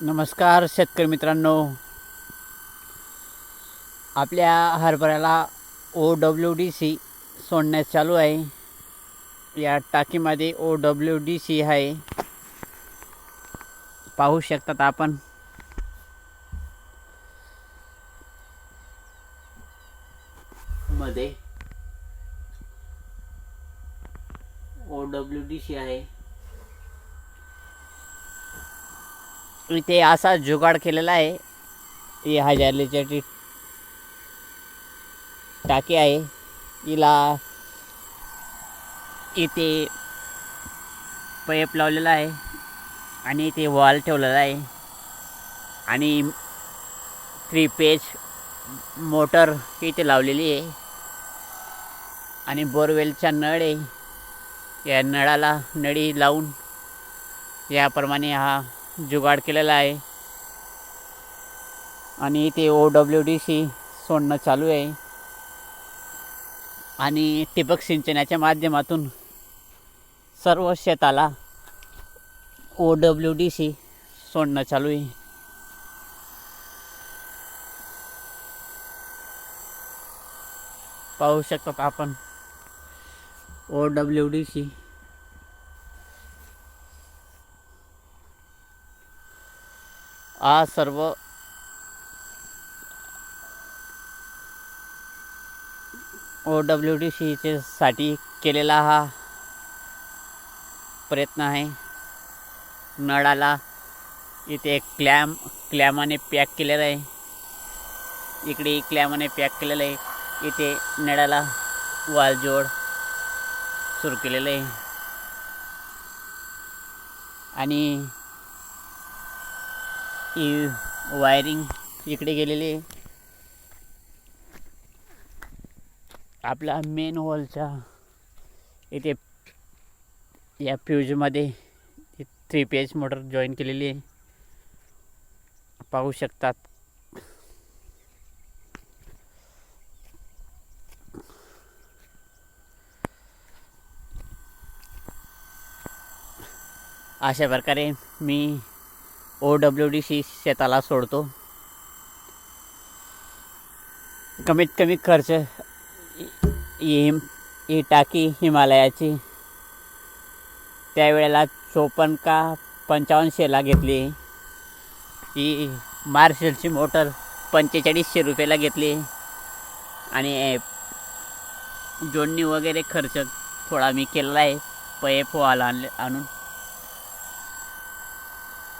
नमस्कार शेतकरी मित्रांनो. आपल्या हरभऱ्याला ओ डब्ल्यू डी सी सोडण्यास चालू आहे. या टाकीमध्ये ओ डब्ल्यू डी सी आहे. पाहू शकतात आपण. मध्ये ओ डब्ल्यू डी सी आहे. इथे असा जुगाड केलेला आहे. ही हजार लिटरची टाकी आहे. हिला इथे पाईप लावलेला आहे आणि इथे वॉल ठेवलेला आहे. आणि थ्री पेज मोटर इथे लावलेली आहे. आणि बोरवेलचा नळ आहे. या नळाला नळी लावून याप्रमाणे हा जुगाड केलेला आहे. आणि इथे ओ डब्ल्यू डी सी सोडणं चालू आहे. आणि ठिबक सिंचनाच्या माध्यमातून सर्व शेताला ओ डब्ल्यू डी सी सोडणं चालू आहे. पाहू शकतात आपण? ओ डब्ल्यू डी सी हा सर्व ओ डब्ल्यू डी सीचे साठी केलेला हा प्रयत्न आहे. नळाला इथे क्लॅम क्लॅमाने पॅक केलेलं आहे. इकडे क्लॅमाने पॅक केलेलं आहे. इथे नळाला वालजोड सुरू केलेलं आहे. आणि ही वायरिंग इकडे गेलेली आहे. आपला मेन हॉलच्या इथे या फ्यूजमध्ये थ्री पेज मोटर जॉईन केलेली आहे. पाहू शकतात. अशा प्रकारे मी ओ डब्ल्यू डी सी शेताला सोडतो. कमीत कमी खर्च हिम ही टाकी हिमालयाची. त्यावेळेला चोपन्न का पंचावन्नशेला घेतली. ही मार्शलची मोटर पंचेचाळीसशे रुपयाला घेतली. आणि जोडणी वगैरे खर्च थोडा मी केलेला आहे. पैप पोहायला आणले आणून.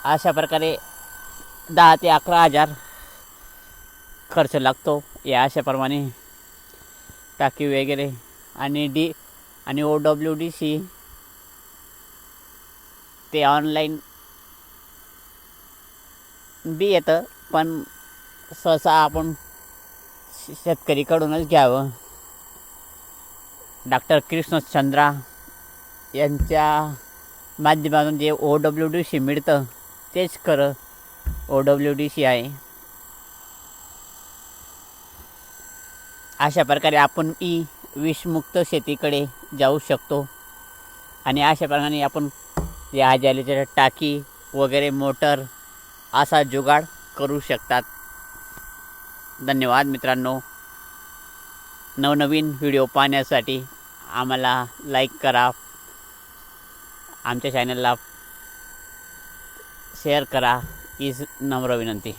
अशा प्रकारे दहा ते अकरा हजार खर्च लागतो. या अशाप्रमाणे टाकी वगैरे आणि डी आणि ओ डब्ल्यू डी सी ते ऑनलाईन बी येतं. पण सहसा आपण शेतकरीकडूनच घ्यावं. डॉक्टर कृष्णचंद्रा यांच्या माध्यमातून जे ओ डब्ल्यू डी सी मिळतं तेच खरं. ओ डब्ल्यू डी सी आहे. अशा प्रकारे आपण ई विषमुक्त शेतीकडे जाऊ शकतो. आणि अशा प्रकारे आपण या आजालीच्या टाकी वगैरे मोटर असा जुगाड करू शकतात. धन्यवाद मित्रांनो. नवनवीन व्हिडिओ पाहण्यासाठी आम्हाला लाईक करा. आमच्या चॅनलला शेअर करा. हीच नम्र विनंती.